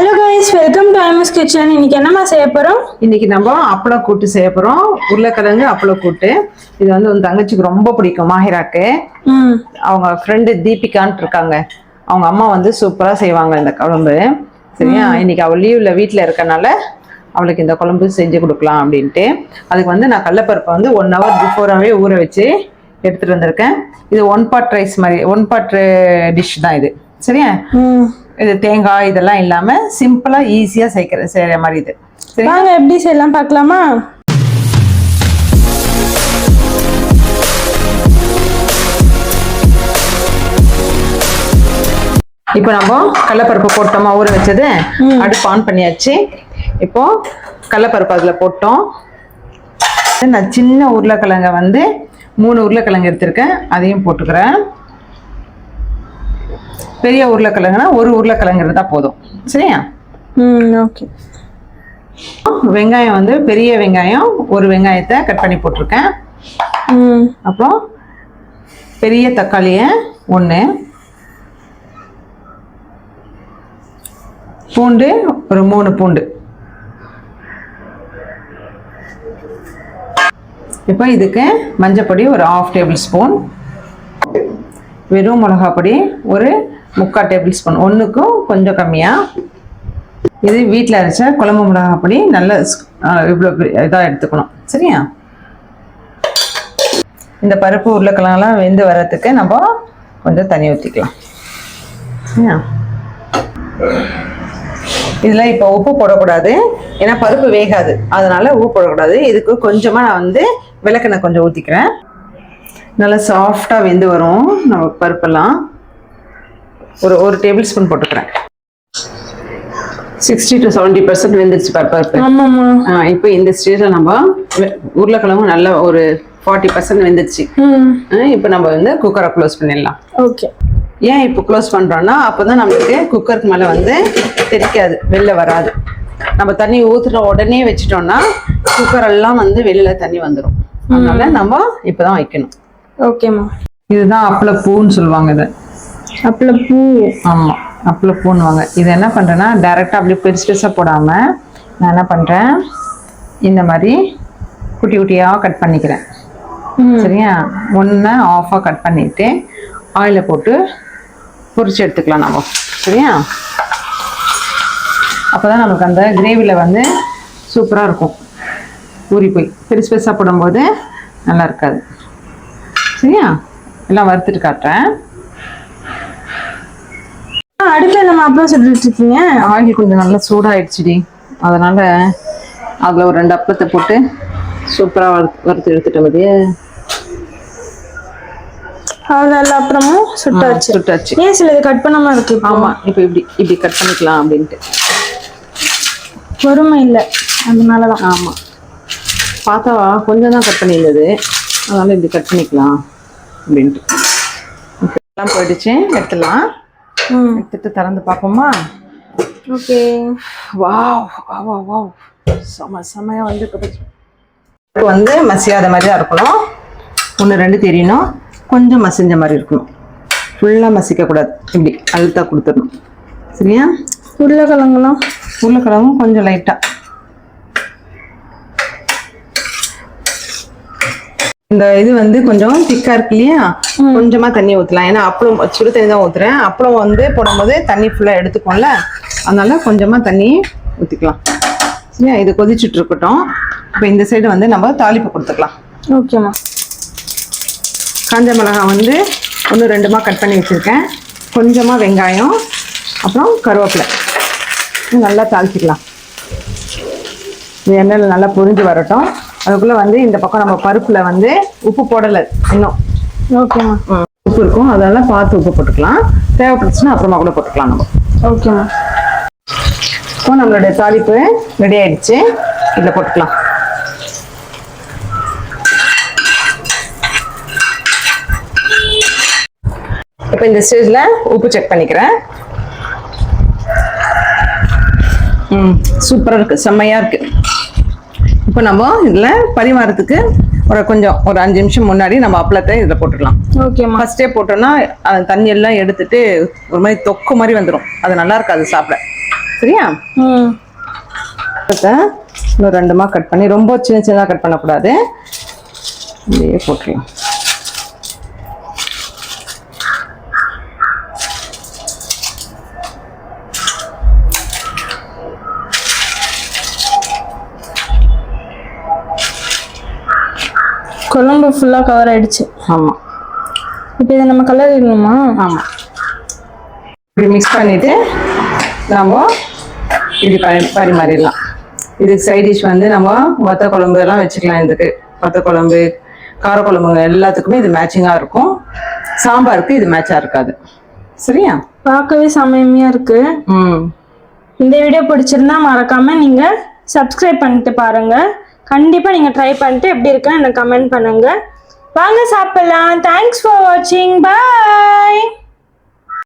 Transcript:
Hello guys welcome to Aima's kitchen இன்னைக்கு என்னம்மா செய்ய போறோம்? இன்னைக்கு நம்ம அப்பளம் கூட்டு செய்ய போறோம். உருளைக்கிழங்கு அப்பளம் கூட்டு. இது வந்து உன் தங்கச்சிக்கு ரொம்ப பிடிக்கும் மாஹிராக்கு. அவங்க ஃப்ரெண்டு தீபிகான்ட்டு இருக்காங்க. அவங்க அம்மா வந்து சூப்பரா செய்வாங்க இந்த குழம்பு. சரியா? இன்னைக்கு அவள் லீவ்ல வீட்டில் இருக்கனால அவளுக்கு இந்த குழம்பு செஞ்சு கொடுக்கலாம் அப்படின்ட்டு. அதுக்கு வந்து நான் கடலப்பருப்பை வந்து ஒன் ஹவர் பிஃபோராகவே ஊற வச்சு எடுத்துட்டு வந்திருக்கேன். இது ஒன் பாட் ரைஸ் மாதிரி ஒன் பாட் டிஷ் தான் இது. சரியா? இது தேங்காய் இதெல்லாம் இல்லாம சிம்பிளா ஈஸியா செய்கிற செய்யற மாதிரி இது. வாங்க எப்படி செய்யலாம் பார்க்கலாமா? இப்போ நம்ம கடலப்பருப்பு போட்டோமா ஊற வச்சது. அடுப்பு ஆன் பண்ணியாச்சு. இப்போ கடலப்பருப்பு அதில் போட்டோம். நான் சின்ன உருளைக்கிழங்க வந்து மூணு உருளைக்கிழங்கு எடுத்திருக்கேன். அதையும் போட்டுக்கிறேன். பெரிய உருளைக்கிழங்குனா ஒரு உருளைக்கிழங்கு இருந்தால் போதும். சரியா? ம் ஓகே. வெங்காயம் வந்து பெரிய வெங்காயம் ஒரு வெங்காயத்தை கட் பண்ணி போட்டிருக்கேன். ம். அப்புறம் பெரிய தக்காளியை ஒன்று பூண்டு ஒரு மூணு பூண்டு. இப்போ இதுக்கு மஞ்சப்பொடி ஒரு ஆஃப் டேபிள் ஸ்பூன் வெறும் மிளகாப் பொடி ஒரு முக்கால் டேபிள் ஸ்பூன். ஒன்றுக்கும் கொஞ்சம் கம்மியாக இது வீட்டில் அரைச்ச குழம்பு மிளகா பொடி நல்ல இவ்வளோ இதாக எடுத்துக்கணும். சரியா? இந்த பருப்பு உருளைக்கிழங்கெல்லாம் வெந்து வர்றதுக்கு நம்ம கொஞ்சம் தண்ணி ஊற்றிக்கலாம் சரியா? இதில் இப்போ உப்பு போடக்கூடாது. ஏன்னா பருப்பு வேகாது. அதனால் உப்பு போடக்கூடாது. இதுக்கு கொஞ்சமாக நான் வந்து விளக்கெண்ணெய் கொஞ்சம் ஊற்றிக்கிறேன் நல்லா சாஃப்டாக வெந்து வரும் நம்ம பருப்பெல்லாம். ஒரு ஒரு டேபிள் ஸ்பூன் போட்டுக்கிறேன். சிக்ஸ்டி டு செவன்ட்டி பர்சன்ட் வெந்துருச்சு பாரு பருப்பு ஆமாம்மா. இப்போ இந்த ஸ்டேஜில் நம்ம உருளைக்கிழங்கும் நல்ல ஒரு ஃபார்ட்டி பர்சன்ட் வெந்துருச்சு. இப்போ நம்ம வந்து குக்கரை க்ளோஸ் பண்ணிடலாம். ஓகே. ஏன் இப்போ க்ளோஸ் பண்ணுறோன்னா அப்போ தான் நம்மளுக்கு குக்கருக்கு மேலே வந்து தெரிக்காது வெளில வராது. நம்ம தண்ணி ஊற்றுன உடனே வச்சிட்டோம்னா குக்கர் எல்லாம் வந்து வெளில தண்ணி வந்துடும் அதனால நம்ம இப்போ தான் வைக்கணும். ஓகேம்மா. இதுதான் அப்பளப்பூன்னு சொல்லுவாங்க இதை. அப்புறம் பூ. ஆமாம் அப்பளப்பூன்னுவாங்க இது என்ன பண்ணுறேன்னா டைரெக்டாக அப்படியே பெருசு பெருசாக போடாமல் நான் என்ன பண்ணுறேன் இந்த மாதிரி குட்டி குட்டியாக கட் பண்ணிக்கிறேன். ம். சரியா? ஒன்று ஆஃபாக கட் பண்ணிவிட்டு ஆயிலை போட்டு பொரிச்சு எடுத்துக்கலாம் நம்ம. சரியா? அப்போ தான் நமக்கு அந்த கிரேவியில் வந்து சூப்பராக இருக்கும். ஊறி போய். பெருசு பெருசாக போடும்போது நல்லா இருக்காது. சரியா? எல்லாம் வறுத்துட்டு காட்டுறேன். அடுப்புல நம்ம அப்பளம் சுட்டுட்டு இருக்கீங்க? ஆயில் கொஞ்சம் நல்லா சூடாயிடுச்சுடி. அதனால் அதில் ஒரு ரெண்டு அப்பளத்தை போட்டு சூப்பராக வறுத்து வறுத்து எடுத்துட்டோம் அவ்வளோ எல்லா அப்புறமும் சுட்டாச்சு. சுட்டாச்சு. ஏன் சில இது கட் பண்ணாம இருக்கு? ஆமாம் இப்போ இப்படி இப்படி கட் பண்ணிக்கலாம் அப்படின்ட்டு. பொறுமை இல்லை. அதனால தான் ஆமாம் பார்த்தா கொஞ்சம் தான் கட் பண்ணியிருந்தது. அதனால் இப்படி கட் பண்ணிக்கலாம் அப்படின்ட்டு. எல்லாம் போயிடுச்சு. எடுத்துடலாம். எடுத்துட்டு திறந்து பார்ப்போமா? Okay. Wow wow wow wow. செம செமையாக வந்து இப்போ வந்து மசியாத மாதிரி தான் இருக்கணும். ஒன்று ரெண்டு தெரியணும். கொஞ்சம் மசிஞ்ச மாதிரி இருக்கணும். ஃபுல்லாக மசிக்கக்கூடாது இப்படி அழுத்தா கொடுத்துடணும். சரியா? உருளைக்கிழங்குலாம். உருளைக்கிழங்கும் கொஞ்சம் லைட்டாக இந்த இது வந்து கொஞ்சம் திக்கா இருக்கு இல்லையா? கொஞ்சமா தண்ணி ஊத்தலாம். ஏன்னா அப்பளம் சுடு தண்ணி தான் ஊத்துறேன். அப்பளம் வந்து போடும்போது தண்ணி ஃபுல்லா எடுத்துக்கும்ல அதனால கொஞ்சமா தண்ணி ஊத்திக்கலாம். சரியா? இது கொதிச்சுட்டு இருக்கட்டும். இப்போ இந்த சைடு வந்து நம்ம தாளிப்பு கொடுத்துக்கலாம். ஓகேம்மா காஞ்ச மிளகாய் வந்து ஒன்று ரெண்டுமா கட் பண்ணி வச்சுருக்கேன். கொஞ்சமாக வெங்காயம் அப்புறம் கருவேப்பிலை. நல்லா தாளிச்சிக்கலாம். எண்ணெயில் நல்லா பொரிஞ்சு வரட்டும். அதுக்குள்ளே வந்து இந்த பக்கம் நம்ம பருப்பில் வந்து உப்பு போடலை இன்னும். ஓகேம்மா உப்பு இருக்கும். அதெல்லாம் பார்த்து உப்பு போட்டுக்கலாம். தேவைப்பட்டுச்சுன்னா அப்புறமா கூட போட்டுக்கலாம் நம்ம. ஓகேம்மா இப்போ நம்மளுடைய தாளிப்பு ரெடி ஆயிடுச்சு. இதில் போட்டுக்கலாம். இப்போ இந்த ஸ்டேஜில் உப்பு செக் பண்ணிக்கிறேன். ம். சூப்பராக இருக்குது செம்மையாக இருக்குது இப்போ நம்ம இதில் பரிமாறத்துக்கு ஒரு கொஞ்சம் ஒரு அஞ்சு நிமிஷம் முன்னாடி நம்ம அப்பளத்தை இதில் போட்டுக்கலாம் ஓகேம்மா ஃபர்ஸ்டே போட்டோம்னா அந்த தண்ணி எல்லாம் எடுத்துட்டு ஒரு மாதிரி தொக்கு மாதிரி வந்துடும் அது நல்லா இருக்காது சாப்பிட. சரியா? இன்னும் ரெண்டுமா கட் பண்ணி ரொம்ப சின்ன சின்னதாக கட் பண்ணக்கூடாது. இப்படியே போட்டுடலாம். குழம்பு ஃபுல்லாக கவர் ஆயிடுச்சு. ஆமாம் இப்போ இதை நம்ம கலர் இடணுமா? ஆமாம் இப்படி மிக்ஸ் பண்ணிவிட்டு நம்ம இப்படி பரி பரிமாறிடலாம். இதுக்கு சைட் டிஷ் வந்து நம்ம வத்த குழம்பு எல்லாம் வச்சுக்கலாம் இதுக்கு. வத்த குழம்பு காரக்குழம்புங்க எல்லாத்துக்குமே இது மேட்சிங்காக இருக்கும். சாம்பாருக்கு இது மேட்சாக இருக்காது. சரியா? பார்க்கவே செம்மையாக இருக்கு. ம். இந்த வீடியோ பிடிச்சிருந்தா மறக்காம நீங்க சப்ஸ்கிரைப் பண்ணிட்டு பாருங்க. கண்டிப்பாக நீங்கள் ட்ரை பண்ணிட்டு எப்படி இருக்குன்னு எனக்கு கமெண்ட் பண்ணுங்க. வாங்க சாப்பிடலாம். தேங்க்ஸ் ஃபார் வாட்சிங் பாய்